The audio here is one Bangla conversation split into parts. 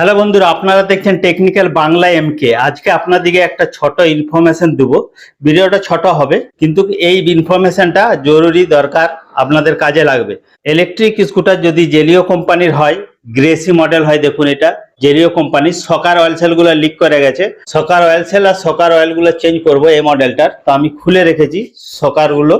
হ্যালো বন্ধুরা, আপনারা দেখছেন টেকনিক্যাল বাংলা এমকে আজকে আপনাদেরকে একটা ছোট ইনফরমেশন দেবো। ভিডিওটা ছোট হবে, কিন্তু এই ইনফরমেশনটা জরুরি দরকার আপনাদের কাজে লাগবে। ইলেকট্রিক স্কুটার যদি জেলিও কোম্পানির হয় গ্রেসি মডেল হয়, দেখুন এটা, জেলিও কোম্পানির সকার অয়েল সেলগুলো লিক করে গেছে। সকার অয়েল সেল আর সকার অয়েলগুলো চেঞ্জ করব এই মডেলটার তো আমি খুলে রেখেছি সকারগুলো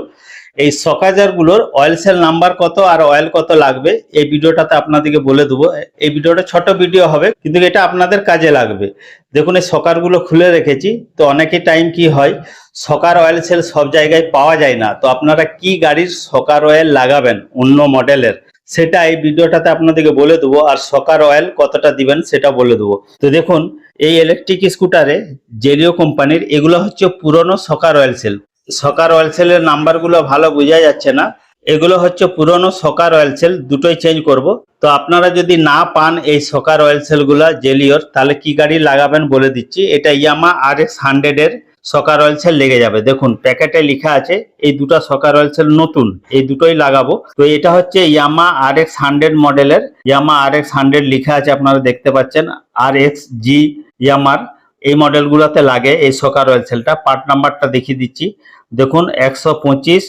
এই সকাজারগুলোর অয়েল সেল নাম্বার কত আর অয়েল কত লাগবে? এই ভিডিওটাতে আপনাদেরকে বলে দেবো। এই ভিডিওটা ছোট ভিডিও হবে, কিন্তু এটা আপনাদের কাজে লাগবে। দেখুন, এই সকারগুলো খুলে রেখেছি, তো অনেকে টাইম কি হয়? সকার অয়েল সেল সব জায়গায় পাওয়া যায় না, তো আপনারা কি গাড়ির সকার অয়েল লাগাবেন অন্য মডেলের? সেটা এই ভিডিওটাতে আপনাদেরকে বলে দেবো, আর সকার অয়েল কতটা দিবেন সেটা বলে দেবো। তো দেখুন, এই ইলেকট্রিক স্কুটারে জেলিও কোম্পানির, এগুলো হচ্ছে পুরনো shocker oil seal shocker oil সেলের নাম্বারগুলো ভালো বোঝা যাচ্ছে না। এগুলো হচ্ছে পুরনো সকার অয়েল সেল দুটোই চেঞ্জ করব। তো আপনারা যদি না পান এই সকার অয়েল সেলগুলো জেলিওর, তাহলে কি গাড়ি লাগাবেন বলে দিচ্ছি। এটা ইয়ামা আর এক্স হান্ড্রেডের সকার অয়েল সেল লেগে যাবে। দেখুন, প্যাকেটে লেখা আছে, এই দুটো সকার অয়েল সেল নতুন, এই দুটোই লাগাবো। তো এটা হচ্ছে ইয়ামা আর এক্স হান্ড্রেড মডেলের ইয়ামা আর এক্স হান্ড্রেড লেখা আছে, আপনারা দেখতে পাচ্ছেন আর এক্স জি ইয়ামার। এই মডেলগুলোতে লাগে এই সকার অয়েল সেলটা পার্ট নাম্বারটা দেখিয়ে দিচ্ছি। দেখুন, একশো পঁচিশ,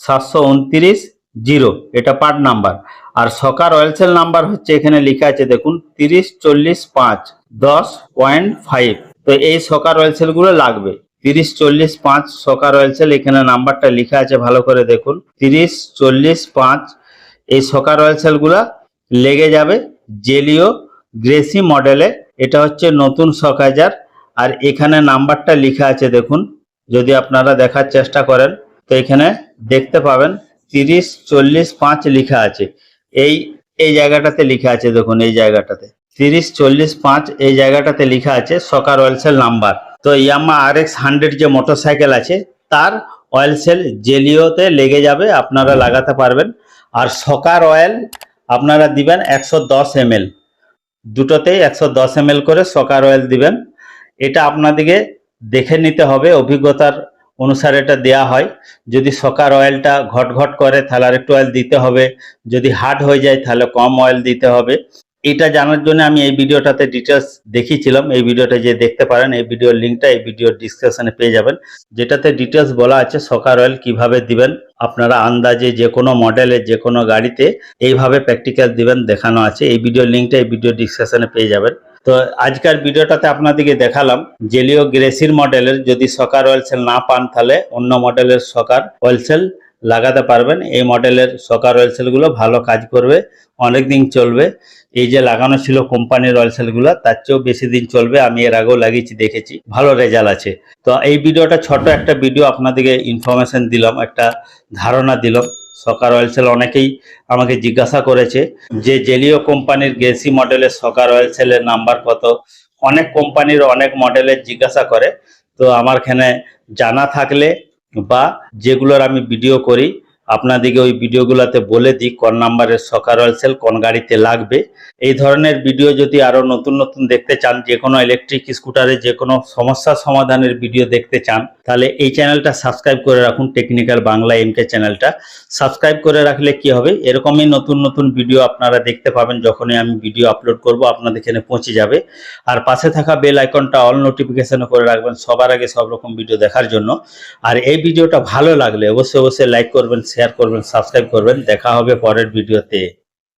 সাতশো উনত্রিশ জিরো এটা পার্ট নাম্বার আর সকার অয়েল সেল নাম্বার হচ্ছে এখানে লেখা আছে, দেখুন, তিরিশ চল্লিশ পাঁচ, দশ পয়েন্ট ফাইভ। তো এই সকার অয়েল সেলগুলো লাগবে। তিরিশ চল্লিশ পাঁচ সকার অয়েল সেল এখানে নাম্বারটা লেখা আছে, ভালো করে দেখুন। তিরিশ চল্লিশ পাঁচ, এই সকার অয়েল সেলগুলা লেগে যাবে জেলিও গ্রেসি মডেলে এটা হচ্ছে নতুন সকাজার আর এখানে নাম্বারটা লেখা আছে দেখুন, যদি আপনারা দেখার চেষ্টা করেন, তো এখানে দেখতে পাবেন তিরিশ, চল্লিশ, পাঁচ লেখা আছে। এই এই জায়গাটাতে লেখা আছে দেখুন, এই জায়গাটাতে। তিরিশ, চল্লিশ, পাঁচ, এই জায়গাটাতে লেখা আছে সকার অয়েল সেল নাম্বার। তো ইয়ামা আর এক্স হান্ড্রেড যে মোটরসাইকেল আছে, তার অয়েল সেল জেলিওতে লেগে যাবে, আপনারা লাগাতে পারবেন। আর সকার অয়েল আপনারা দিবেন একশো দশ এম দুটোতেই একশো দশ এম করে সকার অয়েল দিবেন। এটা আপনাদেরকে দেখে নিতে হবে, অভিজ্ঞতার অনুসারে এটা দেয়া হয়। যদি সকার অয়েলটা ঘট ঘট করে, তাহলে আর একটু অয়েল দিতে হবে। যদি হার্ড হয়ে যায়, তাহলে কম অয়েল দিতে হবে। এটা জানার জন্য আমি এই ভিডিওটাতে ডিটেলস দেখিয়েছিলাম। এই ভিডিওটা যে দেখতে পারেন, এই ভিডিওর লিঙ্কটা এই ভিডিওর ডিসক্রিপশনে পেয়ে যাবেন। যেটাতে ডিটেলস বলা আছে, সকার অয়েল কীভাবে দিবেন, আপনারা আন্দাজে যে কোনো মডেলে যে কোনো গাড়িতে এইভাবে প্র্যাকটিক্যাল দিবেন, দেখানো আছে। এই ভিডিওর লিঙ্কটা এই ভিডিও ডিসক্রিপশনে পেয়ে যাবেন। তো আজকের ভিডিওটাতে আপনাদেরকে দেখালাম জেলিও গ্রেসির মডেলের যদি সকার অয়েল সেল না পান তাহলে অন্য মডেলের সকার অয়েল সেল লাগাতে পারবেন। এই মডেলের সকার অয়েল সেলগুলো ভালো কাজ করবে অনেক দিন চলবে। এই যে লাগানো ছিল কোম্পানির অয়েল সেলগুলো তার চেয়েও বেশি দিন চলবে, আমি এর আগেও লাগিয়েছি, দেখেছি। ভালো রেজাল্ট আছে। তো এই ভিডিওটা ছোট একটা ভিডিও আপনাদেরকে ইনফরমেশন দিলাম, একটা ধারণা দিলাম। সকার অয়েল সেল অনেকেই আমাকে জিজ্ঞাসা করেছে যে, জেলিও কোম্পানির গেসি মডেলের সকার অয়েল সেলের নাম্বার কত? অনেক কোম্পানির অনেক মডেলের জিজ্ঞাসা করে। তো আমার এখানে জানা থাকলে বা যেগুলোর আমি ভিডিও করি আপনাদেরকে ওই ভিডিওগুলোতে বলে দিই, কোন নাম্বারের সকার অয়েল সেল কোন গাড়িতে লাগবে। এই ধরনের ভিডিও যদি আরও নতুন নতুন দেখতে চান, যে কোনো ইলেকট্রিক স্কুটারে যে কোনো সমস্যা সমাধানের ভিডিও দেখতে চান, তাহলে এই চ্যানেলটা সাবস্ক্রাইব করে রাখুন টেকনিক্যাল বাংলা এমকে চ্যানেলটা। সাবস্ক্রাইব করে রাখলে কি হবে? এরকমই নতুন নতুন ভিডিও আপনারা দেখতে পাবেন যখনই আমি ভিডিও আপলোড করব, আপনাদের এখানে পৌঁছে যাবে। আর পাশে থাকা বেল আইকনটা অল নোটিফিকেশন করে রাখবেন, সবার আগে সব রকম ভিডিও দেখার জন্য। আর এই ভিডিওটা ভালো লাগলে অবশ্যই অবশ্যই লাইক করবেন শেয়ার করবেন সাবস্ক্রাইব করবেন। দেখা হবে পরের ভিডিওতে